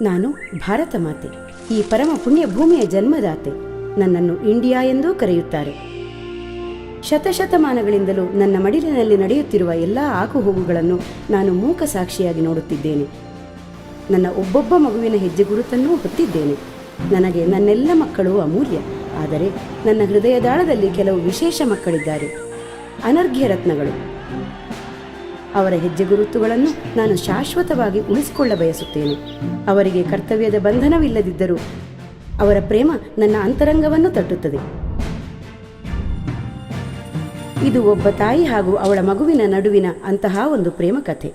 ನಾನು ಭಾರತ ಮಾತೆ ಈ ಪರಮ ಪುಣ್ಯ ಭೂಮಿಯ ಜನ್ಮದಾತೆ. ನನ್ನನ್ನು ಇಂಡಿಯಾ ಎಂದೂ ಕರೆಯುತ್ತಾರೆ. ಶತಶತಮಾನಗಳಿಂದಲೂ ನನ್ನ ಮಡಿಲಿನಲ್ಲಿ ನಡೆಯುತ್ತಿರುವ ಎಲ್ಲ ಆಕುಹೋಗುಗಳನ್ನು ನಾನು ಮೂಕ ಸಾಕ್ಷಿಯಾಗಿ ನೋಡುತ್ತಿದ್ದೇನೆ. ನನ್ನ ಒಬ್ಬೊಬ್ಬ ಮಗುವಿನ ಹೆಜ್ಜೆ ಗುರುತನ್ನೂ ಹೊತ್ತಿದ್ದೇನೆ. ನನಗೆ ನನ್ನೆಲ್ಲ ಮಕ್ಕಳು ಅಮೂಲ್ಯ. ಆದರೆ ನನ್ನ ಹೃದಯದಾಳದಲ್ಲಿ ಕೆಲವು ವಿಶೇಷ ಮಕ್ಕಳಿದ್ದಾರೆ. ಅನರ್ಘ್ಯ ರತ್ನಗಳು. ಅವರ ಹೆಜ್ಜೆ ಗುರುತುಗಳನ್ನು ನಾನು ಶಾಶ್ವತವಾಗಿ ಉಳಿಸಿಕೊಳ್ಳ ಬಯಸುತ್ತೇನೆ. ಅವರಿಗೆ ಕರ್ತವ್ಯದ ಬಂಧನವಿಲ್ಲದಿದ್ದರೂ ಅವರ ಪ್ರೇಮ ನನ್ನ ಅಂತರಂಗವನ್ನು ತಟ್ಟುತ್ತದೆ. ಇದು ಒಬ್ಬ ತಾಯಿ ಹಾಗೂ ಅವಳ ಮಗುವಿನ ನಡುವಿನ ಅಂತಹ ಒಂದು ಪ್ರೇಮ ಕಥೆ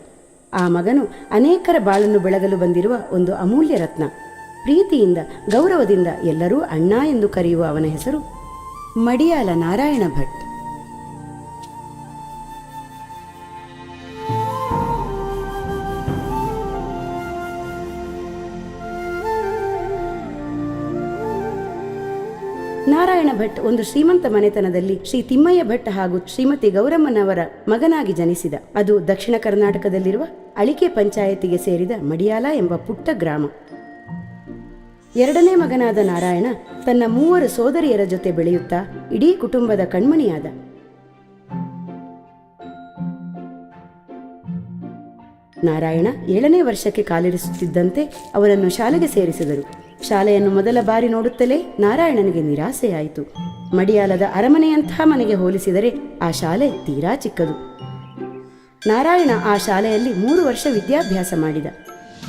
ಆ ಮಗನು ಅನೇಕರ ಬಾಳನ್ನು ಬೆಳಗಲು ಬಂದಿರುವ ಒಂದು ಅಮೂಲ್ಯ ರತ್ನ. ಪ್ರೀತಿಯಿಂದ, ಗೌರವದಿಂದ ಎಲ್ಲರೂ ಅಣ್ಣ ಎಂದು ಕರೆಯುವ ಅವನ ಹೆಸರು ಮಡಿಯಾಲ ನಾರಾಯಣ ಭಟ್. ಭಟ್ ಒಂದು ಶ್ರೀಮಂತ ಮನೆತನದಲ್ಲಿ ಶ್ರೀ ತಿಮ್ಮಯ್ಯ ಭಟ್ ಹಾಗೂ ಶ್ರೀಮತಿ ಗೌರಮ್ಮನವರ ಮಗನಾಗಿ ಜನಿಸಿದ. ಅದು ದಕ್ಷಿಣ ಕರ್ನಾಟಕದಲ್ಲಿರುವ ಅಳಿಕೆ ಪಂಚಾಯತಿಗೆ ಸೇರಿದ ಮಡಿಯಾಲ ಎಂಬ ಪುಟ್ಟ ಗ್ರಾಮ. ಎರಡನೇ ಮಗನಾದ ನಾರಾಯಣ ತನ್ನ ಮೂವರು ಸೋದರಿಯರ ಜೊತೆ ಬೆಳೆಯುತ್ತಾ ಇಡೀ ಕುಟುಂಬದ ಕಣ್ಮಣಿಯಾದ. ನಾರಾಯಣ ಏಳನೇ ವರ್ಷಕ್ಕೆ ಕಾಲಿರಿಸುತ್ತಿದ್ದಂತೆ ಅವರನ್ನು ಶಾಲೆಗೆ ಸೇರಿಸಿದರು. ಶಾಲೆಯನ್ನು ಮೊದಲ ಬಾರಿ ನೋಡುತ್ತಲೇ ನಾರಾಯಣನಿಗೆ ನಿರಾಸೆಯಾಯಿತು. ಮಡಿಯಾಲದ ಅರಮನೆಯಂಥ ಮನೆಗೆ ಹೋಲಿಸಿದರೆ ಆ ಶಾಲೆ ತೀರಾ ಚಿಕ್ಕದು. ನಾರಾಯಣ ಆ ಶಾಲೆಯಲ್ಲಿ ಮೂರು ವರ್ಷ ವಿದ್ಯಾಭ್ಯಾಸ ಮಾಡಿದ.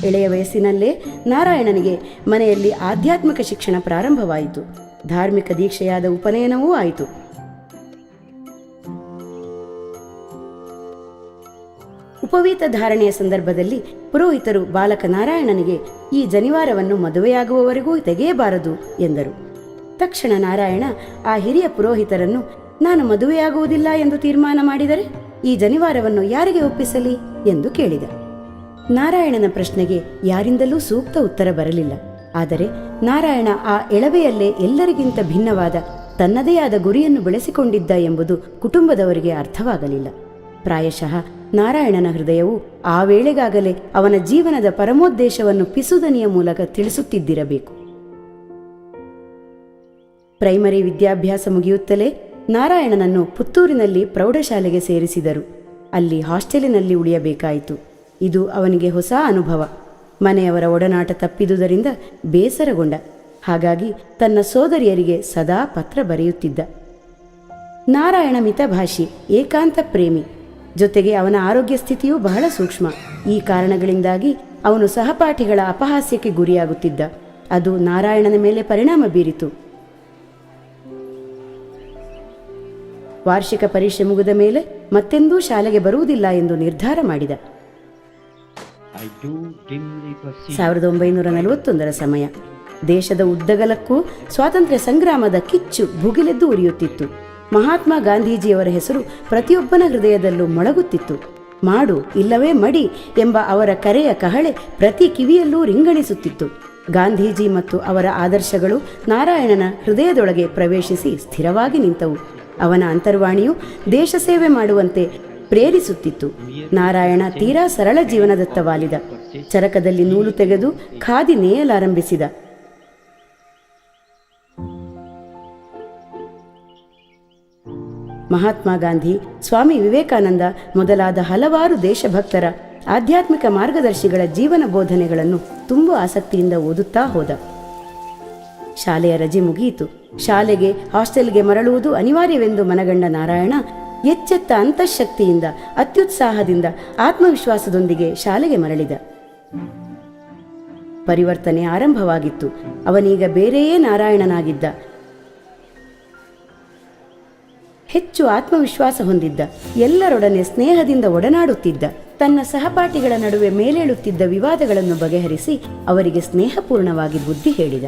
ಎಳೆಯ ವಯಸ್ಸಿನಲ್ಲೇ ನಾರಾಯಣನಿಗೆ ಮನೆಯಲ್ಲಿ ಆಧ್ಯಾತ್ಮಿಕ ಶಿಕ್ಷಣ ಪ್ರಾರಂಭವಾಯಿತು. ಧಾರ್ಮಿಕ ದೀಕ್ಷೆಯಾದ ಉಪನಯನವೂ ಆಯಿತು. ಉಪವೀತ ಧಾರಣೆಯ ಸಂದರ್ಭದಲ್ಲಿ ಪುರೋಹಿತರು ಬಾಲಕ ನಾರಾಯಣನಿಗೆ ಈ ಜನಿವಾರವನ್ನು ಮದುವೆಯಾಗುವವರೆಗೂ ತೆಗೆಯಬಾರದು ಎಂದರು. ತಕ್ಷಣ ನಾರಾಯಣ, ಆ ಹಿರಿಯ ಪುರೋಹಿತರನ್ನು ನಾನು ಮದುವೆಯಾಗುವುದಿಲ್ಲ ಎಂದು ತೀರ್ಮಾನ ಮಾಡಿದರೆ ಈ ಜನಿವಾರವನ್ನು ಯಾರಿಗೆ ಒಪ್ಪಿಸಲಿ? ಎಂದು ಕೇಳಿದ. ನಾರಾಯಣನ ಪ್ರಶ್ನೆಗೆ ಯಾರಿಂದಲೂ ಸೂಕ್ತ ಉತ್ತರ ಬರಲಿಲ್ಲ. ಆದರೆ ನಾರಾಯಣ ಆ ಎಳವೆಯಲ್ಲೇ ಎಲ್ಲರಿಗಿಂತ ಭಿನ್ನವಾದ ತನ್ನದೇ ಆದ ಗುರಿಯನ್ನು ಬೆಳೆಸಿಕೊಂಡಿದ್ದ ಎಂಬುದು ಕುಟುಂಬದವರಿಗೆ ಅರ್ಥವಾಗಲಿಲ್ಲ. ಪ್ರಾಯಶಃ ನಾರಾಯಣನ ಹೃದಯವು ಆ ವೇಳೆಗಾಗಲೇ ಅವನ ಜೀವನದ ಪರಮೋದ್ದೇಶವನ್ನು ಪಿಸುದನಿಯ ಮೂಲಕ ತಿಳಿಸುತ್ತಿದ್ದಿರಬೇಕು. ಪ್ರೈಮರಿ ವಿದ್ಯಾಭ್ಯಾಸ ಮುಗಿಯುತ್ತಲೇ ನಾರಾಯಣನನ್ನು ಪುತ್ತೂರಿನಲ್ಲಿ ಪ್ರೌಢಶಾಲೆಗೆ ಸೇರಿಸಿದರು. ಅಲ್ಲಿ ಹಾಸ್ಟೆಲಿನಲ್ಲಿ ಉಳಿಯಬೇಕಾಯಿತು. ಇದು ಅವನಿಗೆ ಹೊಸ ಅನುಭವ. ಮನೆಯವರ ಒಡನಾಟ ತಪ್ಪಿದುದರಿಂದ ಬೇಸರಗೊಂಡ. ಹಾಗಾಗಿ ತನ್ನ ಸೋದರಿಯರಿಗೆ ಸದಾ ಪತ್ರ ಬರೆಯುತ್ತಿದ್ದ. ನಾರಾಯಣ ಮಿತಭಾಷಿ, ಏಕಾಂತ ಪ್ರೇಮಿ. ಜೊತೆಗೆ ಅವನ ಆರೋಗ್ಯ ಸ್ಥಿತಿಯೂ ಬಹಳ ಸೂಕ್ಷ್ಮ. ಈ ಕಾರಣಗಳಿಂದಾಗಿ ಅವನು ಸಹಪಾಠಿಗಳ ಅಪಹಾಸ್ಯಕ್ಕೆ ಗುರಿಯಾಗುತ್ತಿದ್ದ. ಅದು ನಾರಾಯಣನ ಮೇಲೆ ಪರಿಣಾಮ ಬೀರಿತು. ವಾರ್ಷಿಕ ಪರೀಕ್ಷೆ ಮುಗಿದ ಮೇಲೆ ಮತ್ತೆಂದೂ ಶಾಲೆಗೆ ಬರುವುದಿಲ್ಲ ಎಂದು ನಿರ್ಧಾರ ಮಾಡಿದ. ಸಾವಿರದ ಒಂಬೈನೂರ ನಲವತ್ತೊಂದರ ಸಮಯ. ದೇಶದ ಉದ್ದಗಲಕ್ಕೂ ಸ್ವಾತಂತ್ರ್ಯ ಸಂಗ್ರಾಮದ ಕಿಚ್ಚು ಭುಗಿಲೆದ್ದು ಉರಿಯುತ್ತಿತ್ತು. ಮಹಾತ್ಮ ಗಾಂಧೀಜಿಯವರ ಹೆಸರು ಪ್ರತಿಯೊಬ್ಬನ ಹೃದಯದಲ್ಲೂ ಮೊಳಗುತ್ತಿತ್ತು. ಮಾಡು ಇಲ್ಲವೇ ಮಡಿ ಎಂಬ ಅವರ ಕರೆಯ ಕಹಳೆ ಪ್ರತಿ ಕಿವಿಯಲ್ಲೂ ರಿಂಗಣಿಸುತ್ತಿತ್ತು. ಗಾಂಧೀಜಿ ಮತ್ತು ಅವರ ಆದರ್ಶಗಳು ನಾರಾಯಣನ ಹೃದಯದೊಳಗೆ ಪ್ರವೇಶಿಸಿ ಸ್ಥಿರವಾಗಿ ನಿಂತವು. ಅವನ ಅಂತರ್ವಾಣಿಯು ದೇಶ ಸೇವೆ ಮಾಡುವಂತೆ ಪ್ರೇರಿಸುತ್ತಿತ್ತು. ನಾರಾಯಣ ತೀರಾ ಸರಳ ಜೀವನದತ್ತ ವಾಲಿದ. ಚರಕದಲ್ಲಿ ನೂಲು ತೆಗೆದು ಖಾದಿ ನೇಯಲಾರಂಭಿಸಿದ. ಮಹಾತ್ಮ ಗಾಂಧಿ, ಸ್ವಾಮಿ ವಿವೇಕಾನಂದ ಮೊದಲಾದ ಹಲವಾರು ದೇಶಭಕ್ತರ ಆಧ್ಯಾತ್ಮಿಕ ಮಾರ್ಗದರ್ಶಿಗಳ ಜೀವನ ಬೋಧನೆಗಳನ್ನು ತುಂಬ ಆಸಕ್ತಿಯಿಂದ ಓದುತ್ತಾ ಹೋದ. ಶಾಲೆಯ ರಜೆ ಮುಗಿಯಿತು. ಶಾಲೆಗೆ, ಹಾಸ್ಟೆಲ್ಗೆ ಮರಳುವುದು ಅನಿವಾರ್ಯವೆಂದು ಮನಗಂಡ ನಾರಾಯಣ ಎಚ್ಚೆತ್ತ ಅಂತಃಶಕ್ತಿಯಿಂದ, ಅತ್ಯುತ್ಸಾಹದಿಂದ, ಆತ್ಮವಿಶ್ವಾಸದೊಂದಿಗೆ ಶಾಲೆಗೆ ಮರಳಿದ. ಪರಿವರ್ತನೆ ಆರಂಭವಾಗಿತ್ತು. ಅವನೀಗ ಬೇರೆಯೇ ನಾರಾಯಣನಾಗಿದ್ದ. ಹೆಚ್ಚು ಆತ್ಮವಿಶ್ವಾಸ ಹೊಂದಿದ್ದ, ಎಲ್ಲರೊಡನೆ ಸ್ನೇಹದಿಂದ ಒಡನಾಡುತ್ತಿದ್ದ, ತನ್ನ ಸಹಪಾಠಿಗಳ ನಡುವೆ ಮೇಲೇಳುತ್ತಿದ್ದ ವಿವಾದಗಳನ್ನು ಬಗೆಹರಿಸಿ ಅವರಿಗೆ ಸ್ನೇಹಪೂರ್ಣವಾಗಿ ಬುದ್ಧಿ ಹೇಳಿದ.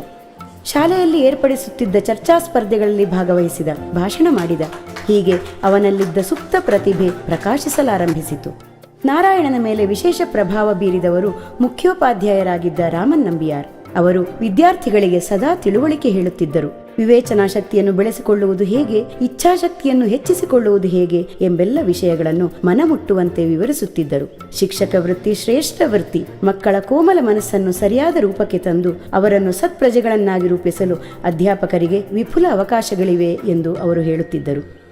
ಶಾಲೆಯಲ್ಲಿ ಏರ್ಪಡಿಸುತ್ತಿದ್ದ ಚರ್ಚಾ ಸ್ಪರ್ಧೆಗಳಲ್ಲಿ ಭಾಗವಹಿಸಿದ, ಭಾಷಣ ಮಾಡಿದ. ಹೀಗೆ ಅವನಲ್ಲಿದ್ದ ಸುಪ್ತ ಪ್ರತಿಭೆ ಪ್ರಕಾಶಿಸಲಾರಂಭಿಸಿತು. ನಾರಾಯಣನ ಮೇಲೆ ವಿಶೇಷ ಪ್ರಭಾವ ಬೀರಿದವರು ಮುಖ್ಯೋಪಾಧ್ಯಾಯರಾಗಿದ್ದ ರಾಮನ್ ನಂಬಿಯಾರ್. ಅವರು ವಿದ್ಯಾರ್ಥಿಗಳಿಗೆ ಸದಾ ತಿಳುವಳಿಕೆ ಹೇಳುತ್ತಿದ್ದರು. ವಿವೇಚನಾ ಶಕ್ತಿಯನ್ನು ಬೆಳೆಸಿಕೊಳ್ಳುವುದು ಹೇಗೆ, ಇಚ್ಛಾಶಕ್ತಿಯನ್ನು ಹೆಚ್ಚಿಸಿಕೊಳ್ಳುವುದು ಹೇಗೆ ಎಂಬೆಲ್ಲ ವಿಷಯಗಳನ್ನು ಮನಮುಟ್ಟುವಂತೆ ವಿವರಿಸುತ್ತಿದ್ದರು. ಶಿಕ್ಷಕ ವೃತ್ತಿ ಶ್ರೇಷ್ಠ ವೃತ್ತಿ. ಮಕ್ಕಳ ಕೋಮಲ ಮನಸ್ಸನ್ನು ಸರಿಯಾದ ರೂಪಕ್ಕೆ ತಂದು ಅವರನ್ನು ಸತ್ಪ್ರಜೆಗಳನ್ನಾಗಿ ರೂಪಿಸಲು ಅಧ್ಯಾಪಕರಿಗೆ ವಿಪುಲ ಅವಕಾಶಗಳಿವೆ ಎಂದು ಅವರು ಹೇಳುತ್ತಿದ್ದರು.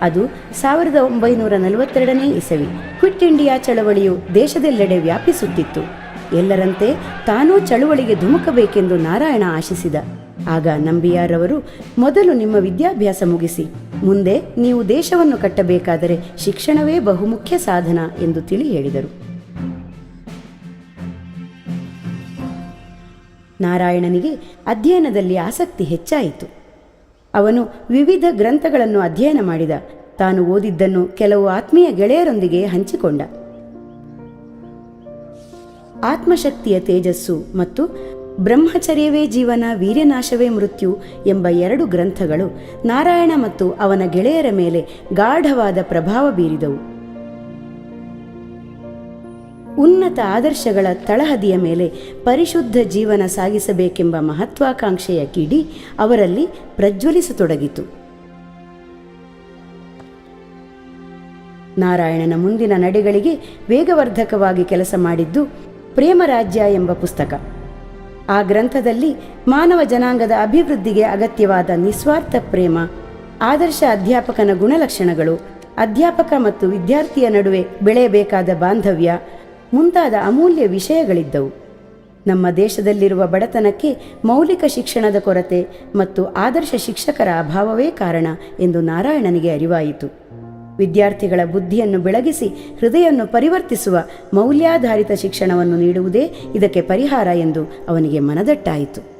ಅದು ಸಾವಿರದ ಒಂಬೈನೂರ ನಲವತ್ತೆರಡನೇ ಇಸವಿ. ಕ್ವಿಟ್ ಇಂಡಿಯಾ ಚಳವಳಿಯು ದೇಶದೆಲ್ಲೆಡೆ ವ್ಯಾಪಿಸುತ್ತಿತ್ತು. ಎಲ್ಲರಂತೆ ತಾನೂ ಚಳುವಳಿಗೆ ಧುಮುಕಬೇಕೆಂದು ನಾರಾಯಣ ಆಶಿಸಿದ. ಆಗ ನಂಬಿಯಾರವರು, ಮೊದಲು ನಿಮ್ಮ ವಿದ್ಯಾಭ್ಯಾಸ ಮುಗಿಸಿ, ಮುಂದೆ ನೀವು ದೇಶವನ್ನು ಕಟ್ಟಬೇಕಾದರೆ ಶಿಕ್ಷಣವೇ ಬಹುಮುಖ್ಯ ಸಾಧನ ಎಂದು ತಿಳಿ ಹೇಳಿದರು. ನಾರಾಯಣನಿಗೆ ಅಧ್ಯಯನದಲ್ಲಿ ಆಸಕ್ತಿ ಹೆಚ್ಚಾಯಿತು. ಅವನು ವಿವಿಧ ಗ್ರಂಥಗಳನ್ನು ಅಧ್ಯಯನ ಮಾಡಿದ. ತಾನು ಓದಿದ್ದನ್ನು ಕೆಲವು ಆತ್ಮೀಯ ಗೆಳೆಯರೊಂದಿಗೆ ಹಂಚಿಕೊಂಡ. ಆತ್ಮಶಕ್ತಿಯ ತೇಜಸ್ಸು ಮತ್ತು ಬ್ರಹ್ಮಚರ್ಯವೇ ಜೀವನ, ವೀರ್ಯನಾಶವೇ ಮೃತ್ಯು ಎಂಬ ಎರಡು ಗ್ರಂಥಗಳು ನಾರಾಯಣ ಮತ್ತು ಅವನ ಗೆಳೆಯರ ಮೇಲೆ ಗಾಢವಾದ ಪ್ರಭಾವ ಬೀರಿದವು. ಉನ್ನತ ಆದರ್ಶಗಳ ತಳಹದಿಯ ಮೇಲೆ ಪರಿಶುದ್ಧ ಜೀವನ ಸಾಗಿಸಬೇಕೆಂಬ ಮಹತ್ವಾಕಾಂಕ್ಷೆಯ ಕಿಡಿ ಅವರಲ್ಲಿ ಪ್ರಜ್ವಲಿಸತೊಡಗಿತು. ನಾರಾಯಣನ ಮುಂದಿನ ನಡೆಗಳಿಗೆ ವೇಗವರ್ಧಕವಾಗಿ ಕೆಲಸ ಮಾಡಿದ್ದು ಪ್ರೇಮರಾಜ್ಯ ಎಂಬ ಪುಸ್ತಕ. ಆ ಗ್ರಂಥದಲ್ಲಿ ಮಾನವ ಜನಾಂಗದ ಅಭಿವೃದ್ಧಿಗೆ ಅಗತ್ಯವಾದ ನಿಸ್ವಾರ್ಥ ಪ್ರೇಮ, ಆದರ್ಶ ಅಧ್ಯಾಪಕನ ಗುಣಲಕ್ಷಣಗಳು, ಅಧ್ಯಾಪಕ ಮತ್ತು ವಿದ್ಯಾರ್ಥಿಯ ನಡುವೆ ಬೆಳೆಯಬೇಕಾದ ಬಾಂಧವ್ಯ, ಮುಂತಾದ ಅಮೂಲ್ಯ ವಿಷಯಗಳಿದ್ದವು. ನಮ್ಮ ದೇಶದಲ್ಲಿರುವ ಬಡತನಕ್ಕೆ ಮೌಲಿಕ ಶಿಕ್ಷಣದ ಕೊರತೆ ಮತ್ತು ಆದರ್ಶ ಶಿಕ್ಷಕರ ಅಭಾವವೇ ಕಾರಣ ಎಂದು ನಾರಾಯಣನಿಗೆ ಅರಿವಾಯಿತು. ವಿದ್ಯಾರ್ಥಿಗಳ ಬುದ್ಧಿಯನ್ನು ಬೆಳಗಿಸಿ ಹೃದಯವನ್ನು ಪರಿವರ್ತಿಸುವ ಮೌಲ್ಯಾಧಾರಿತ ಶಿಕ್ಷಣವನ್ನು ನೀಡುವುದೇ ಇದಕ್ಕೆ ಪರಿಹಾರ ಎಂದು ಅವನಿಗೆ ಮನದಟ್ಟಾಯಿತು.